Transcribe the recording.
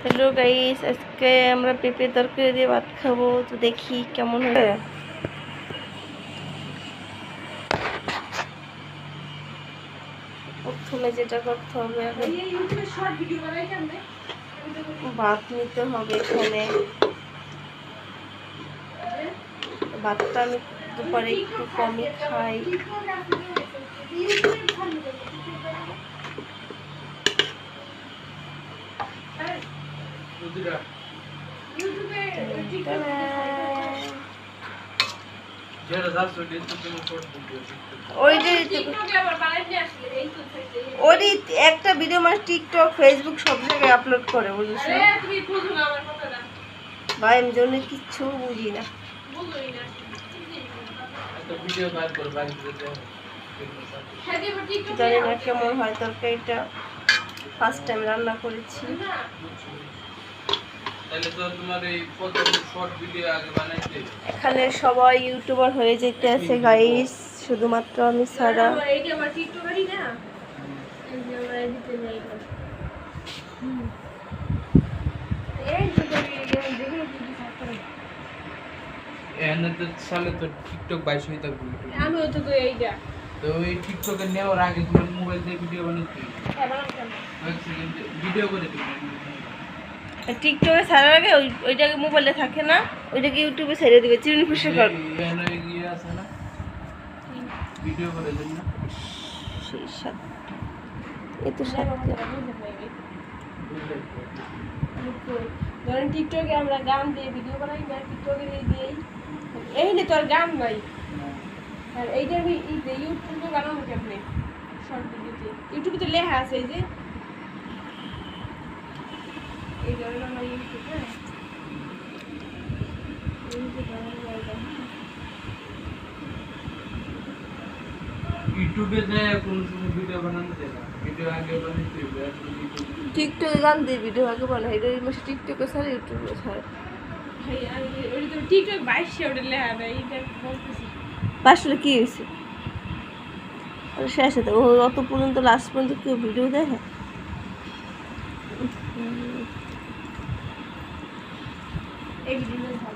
Hello guys আজকে আমরা পেঁপে তরকারি দিয়ে ভাত খাবো তো দেখি কেমন হয় প্রথমে যেটা করতে হবে আগে ভাত নিতে হবে এখানে ভাতটা আমি দুপুরে একটু কমই খাই ওই একটা ভিডিও মানে টিকটক ফেসবুক সব জায়গায় আপলোড করে বুঝেছ? ভাই আমি জন্য কিচ্ছু বুঝি না। জানি না কেমন হয় তরকারিটা। ফার্স্ট টাইম রান্না করেছি। এখানে সবাই ইউটিউবার হয়ে যেতে আছে গাইস শুধুমাত্র আমি ছাড়া এখানে তো সালে তো টিকটক বাইশ হয়ে থাকবে আমিও তো এইটা তো ওই টিকটকে নেওয়ার আগে তোমার মোবাইল দিয়ে ভিডিও বানাইতে ভিডিও করে দিবে। টিকটকে ছাড়ার আগে ওই ওইটাকে মোবাইলে থাকে না ওইটাকে ইউটিউবে ছেড়ে দিবে চিরুনি ফুসে কর। সেই সাত এ তো সাত ধরেন টিকটকে আমরা গান দিয়ে ভিডিও বানাই না টিকটকে দিয়ে দিই এই নে তোর গান নাই আর এইটা আমি ইউটিউবে বানাবো কেমনে? শর্ট ভিডিওতে ইউটিউবে তো লেখা আছে এই যে ইউটিউব হ্যাঁ? যায় হ্যাঁ। ইউটিউবে যায় কোন সময় ভিডিও বানানো ভিডিও আগে বানাইতে টিকটকে গান দিয়ে ভিডিও আগে বানাই এটা মাসে টিকটকে ছাড়ে ইউটিউবে ছাড়ে। ভাই আমি ওই তো টিকটক বাইশে ওটা লেখা নাই এইটা বলতেছি। আসলে কি হয়েছে? আর শেষে ও অত পর্যন্ত লাস্ট পর্যন্ত কেউ ভিডিও দেখে? এই ভিডিও ভালো